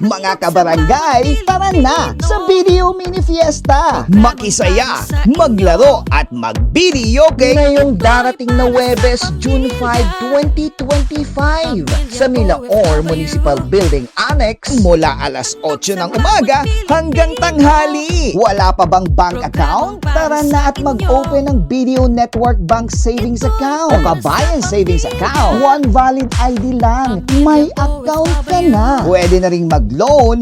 Mga kabarangay, tara na sa Video Mini Fiesta! Makisaya, maglaro at mag-video ngayong darating na Webes, June 5, 2025 sa Milaor Municipal Building Annex mula alas 8 ng umaga hanggang tanghali. Wala pa bang bank account? Tara na at mag-open ng Video Network Bank Savings Account o Kabayan Savings Account. One valid ID lang. May account ka na. Pwede na ring mag-loan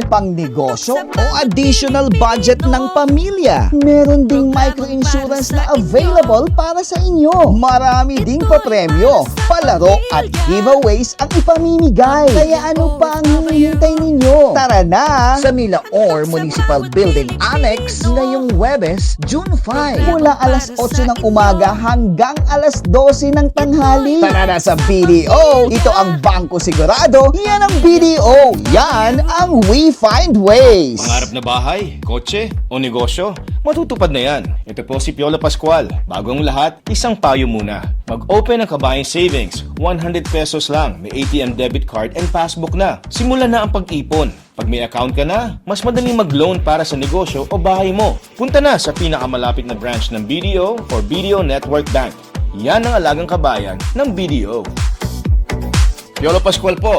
pang negosyo o additional budget ng pamilya. Meron ding micro-insurance na available para sa inyo. Marami ding papremyo, palaro at giveaways ang ipamimigay. Kaya ano pa ang hinihintay ninyo? Tara na sa Milaor Municipal Building Annex ngayong Webes, June 5. Mula alas 8 ng umaga hanggang alas 12 ng tanghali. Tara na sa BDO. Ito ang bangko sigurado. Yan ang BDO. Yan ang We Find Ways. Pangarap na bahay, kotse, o negosyo, matutupad na yan. Ito po si Piolo Pascual. Bago ang lahat, isang payo muna. Mag-open ng kabayang savings. 100 pesos lang. May ATM debit card and passbook na. Simulan na ang pag-ipon. Pag may account ka na, mas madaling mag-loan para sa negosyo o bahay mo. Punta na sa pinakamalapit na branch ng BDO or BDO Network Bank. Yan ang alagang kabayan ng BDO. Piolo Pascual po.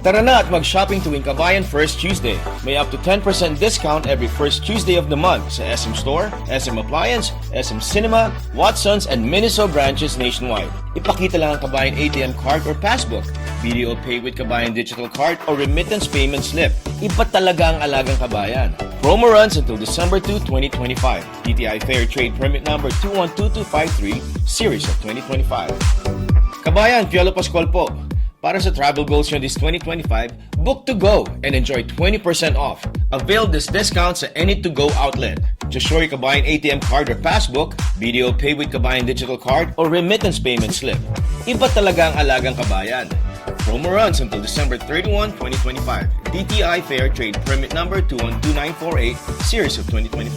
Tara na at mag-shopping tuwing Kabayan First Tuesday. May up to 10% discount every first Tuesday of the month sa SM Store, SM Appliance, SM Cinema, Watson's, and Miniso branches nationwide. Ipakita lang ang Kabayan ATM card or passbook, video pay with Kabayan digital card or remittance payment slip. Iba talaga ang alagang kabayan. Promo runs until December 2, 2025. DTI Fair Trade Permit number 212253, series of 2025. Kabayan, Piolo Pascual po. Para sa travel goals nyo this 2025, book to go and enjoy 20% off. Avail this discount sa any to go outlet. Just show your Kabayan ATM card or passbook, video pay with Kabayan digital card, or remittance payment slip. Iba talaga ang alagang kabayan. Promo runs until December 31, 2025. DTI Fair Trade Permit number 212948, series of 2025.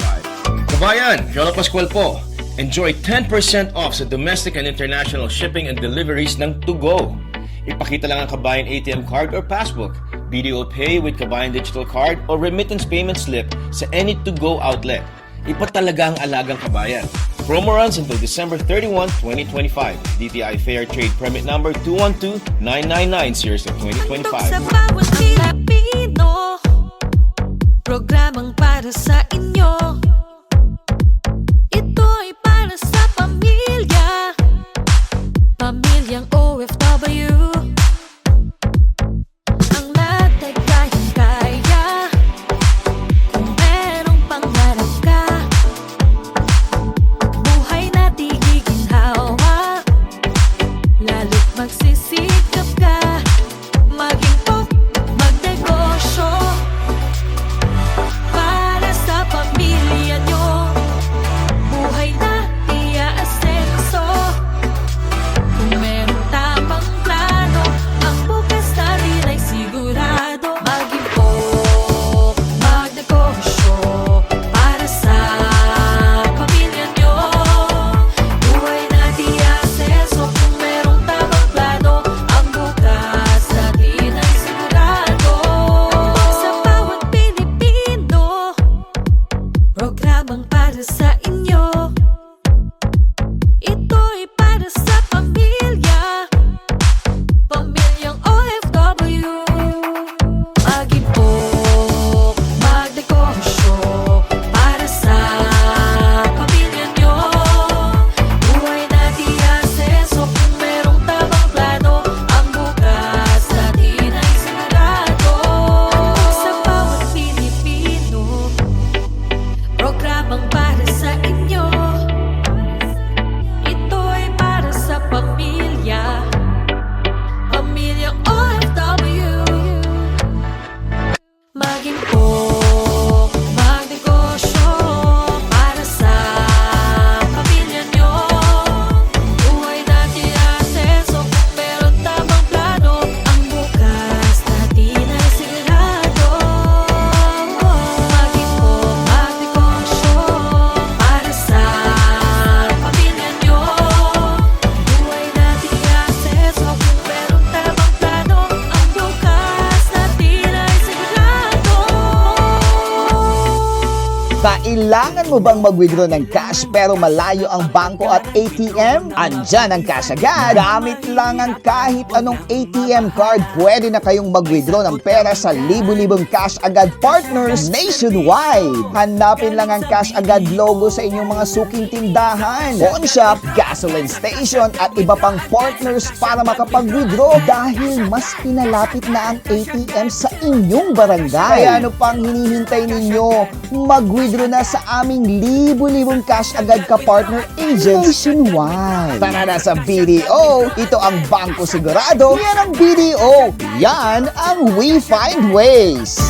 Kabayan, Piolo Pascual po. Enjoy 10% off sa domestic and international shipping and deliveries ng To Go. Ipakita lang ang Kabayan ATM card or passbook, video pay with Kabayan digital card or remittance payment slip sa any To Go outlet. Iba talaga ang alagang kabayan. Promo runs until December 31, 2025. DTI Fair Trade Permit number 212999 series of Handog 2025. sa bawat Pilipino Programang para sa Kailangan mo bang mag-withdraw ng cash pero malayo ang bangko at ATM? Andyan ang cash agad. Gamit lang ang kahit anong ATM card, pwede na kayong mag-withdraw ng pera sa libu-libong cash agad partners nationwide. Hanapin lang ang cash agad logo sa inyong mga suking tindahan, pawn shop, gasoline station at iba pang partners para makapag-withdraw dahil mas pinalapit na ang ATM sa inyong barangay. Kaya ano pang hinihintay ninyo? Mag-withdraw na sa aming libu-libong cash agad ka partner agents nationwide. Tara na sa BDO. Ito ang Bangko Sigurado. Yan ang BDO. Yan ang We Find Ways.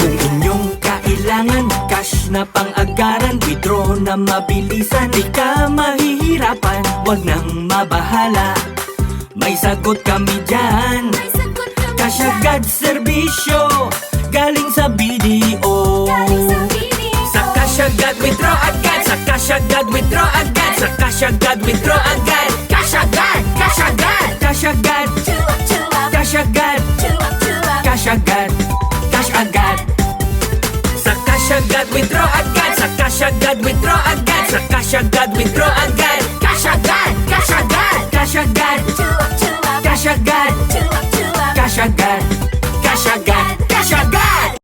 Kung inyong kailangan cash na pang-agaran Withdraw na mabilisan Di ka mahihirapan Huwag nang mabahala May sagot kami dyan Cash agad serbisyo Galing sa BDO Sa Cash agad, withdraw agad Sa cash agad, withdraw agad Sa cash agad, withdraw agad Cash agad, cash agad Cash agad, cash agad Cash agad, cash agad Sa cash agad, withdraw agad Sa cash agad, withdraw agad Sa cash agad, withdraw agad Cash agad, cash agad Cash agad, cash agad Cash agad, cash agad Cash agad